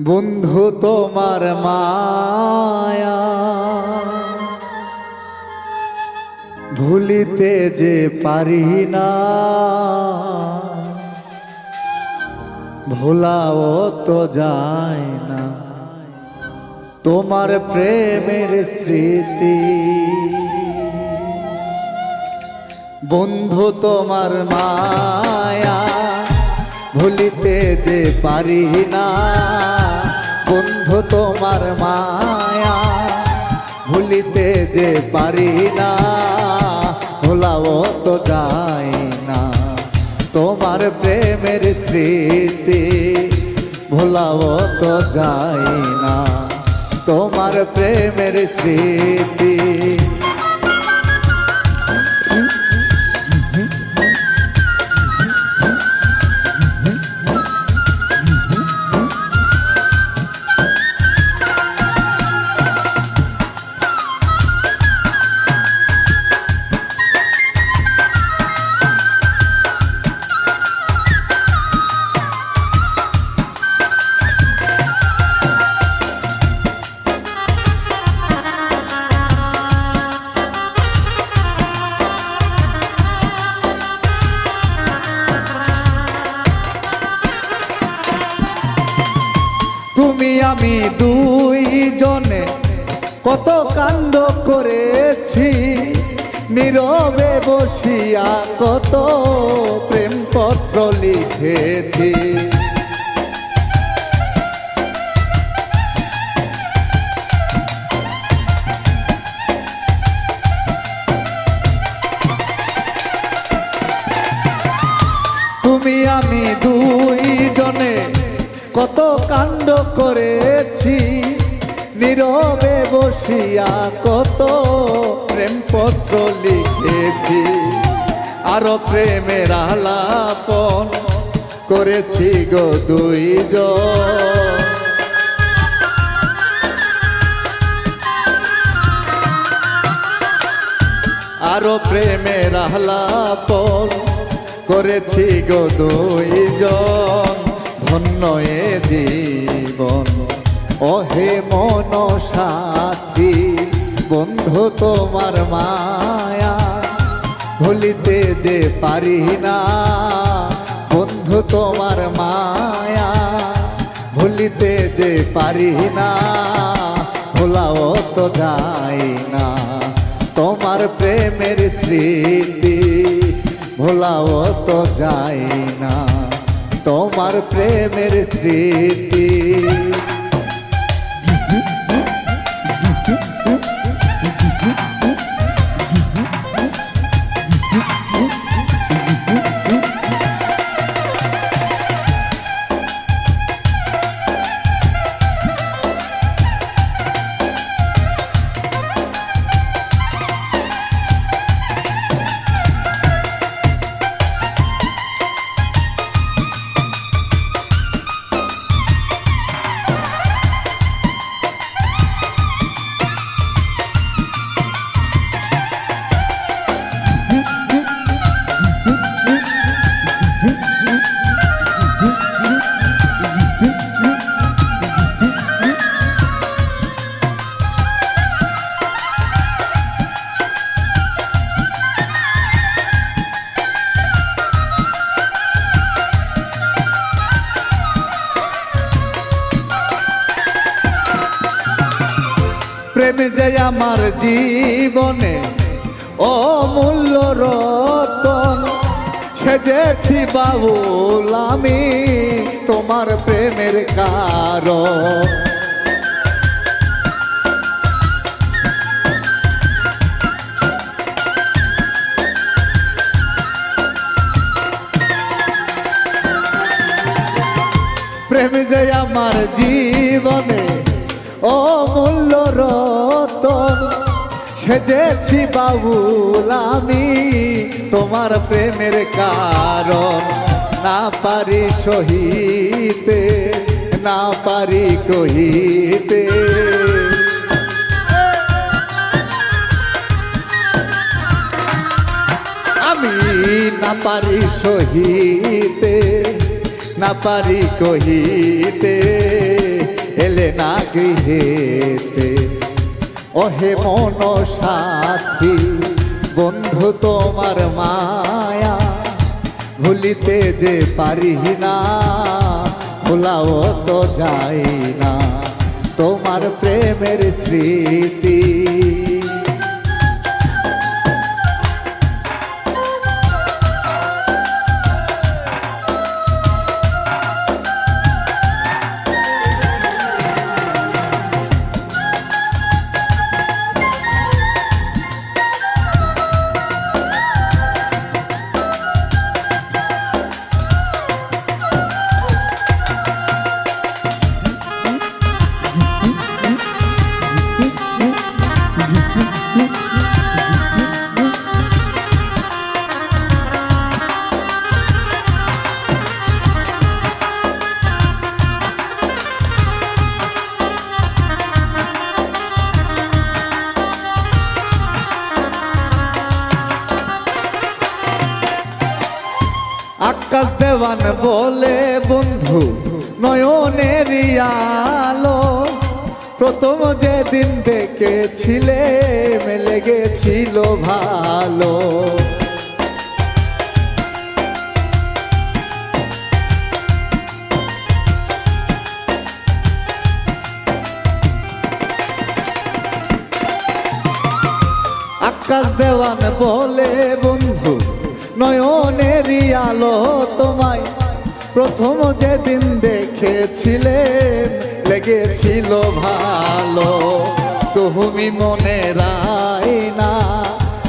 বন্ধু তোমার মায়া। ভুলিতে যে পারি না। ভোলাও তো যায় না। তোমার প্রেমের স্মৃতি। বন্ধু তোমার মায়া। ভুলিতে যে পারি না। বন্ধু তোমার মায়া ভুলিতে যে পারি না, ভোলাও তো যাই না। তোমার প্রেমের স্মৃতি ভোলাও তো যাই না। তোমার প্রেমের স্মৃতি তুমি আমি দুই জনে কত কাণ্ড করেছি। নীরবে বসিয়া কত প্রেমপত্র লিখেছি। কত কাণ্ড করেছি, নীরবে বসিয়া কত প্রেমপত্র লিখেছি। আরও প্রেমের আলাপন করেছি গো দুইজন। আরও প্রেমের আহ্লাপন করেছি গো দুই দুইজন। ধন্য এ জীবন। ওহে মন সাথী বন্ধু তোমার মায়া, ভুলিতে যে পারি না, বন্ধু তোমার মায়া, ভুলিতে যে পারি না, ভোলাও তো যায় না। তোমার প্রেমের স্মৃতি, ভোলাও তো যায় না। তোমার প্রেমের স্মৃতি। প্রেম যে আমার জীবনে অমূল্য রতন। সেজেছি বাবুল আমি তোমার প্রেমের কারণ। প্রেম যে আমার জীবনে অমূল্য রতন, সেজেছি বাবুল আমি তোমার প্রেমের কারণ। না পারি সহিতে, না পারি কহিতে। আমি না পারি সহিতে, না পারি কহিতে। না গৃহেতে। অহে মন সাথী বন্ধু তোমার মায়া, ভুলিতে যে পারি না, ভোলাও তো যাই না। তোমার প্রেমের স্মৃতি। দেওয়ান বলে, বন্ধু নয়নের আলো। প্রথম যেদিন দেখেছিলে, মেলে গেছিল ভালো। আকাশ দেওয়ান বলে, বন্ধু নয়নের আলো তোমায় প্রথম যেদিন দেখেছিলে লেগেছিল ভালো। তুমি মনে রাই না,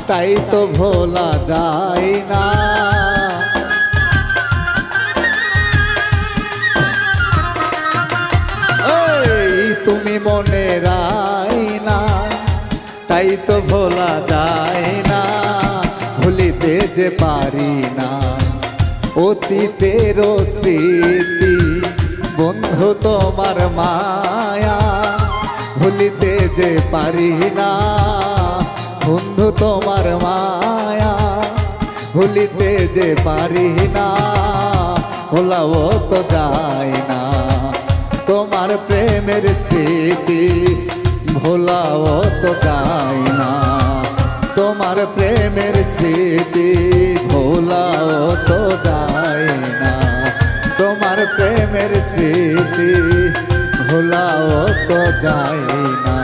তাই তো ভোলা যায় না। তুমি মনে রাই না, তাই তো ভোলা যায় পারি না। অতীতের স্মৃতি, বন্ধু তোমার মায়া, ভুলিতে যে পারি না। বন্ধু তোমার মায়া, ভুলিতে যে পারি না। ভোলাও তো যায় না। তোমার প্রেমের স্মৃতি, ভোলাও তো যায় না। তোমার প্রেমের স্মৃতি ভোলাও তো যায় না। তোমার প্রেমের স্মৃতি ভোলাও তো যায় না।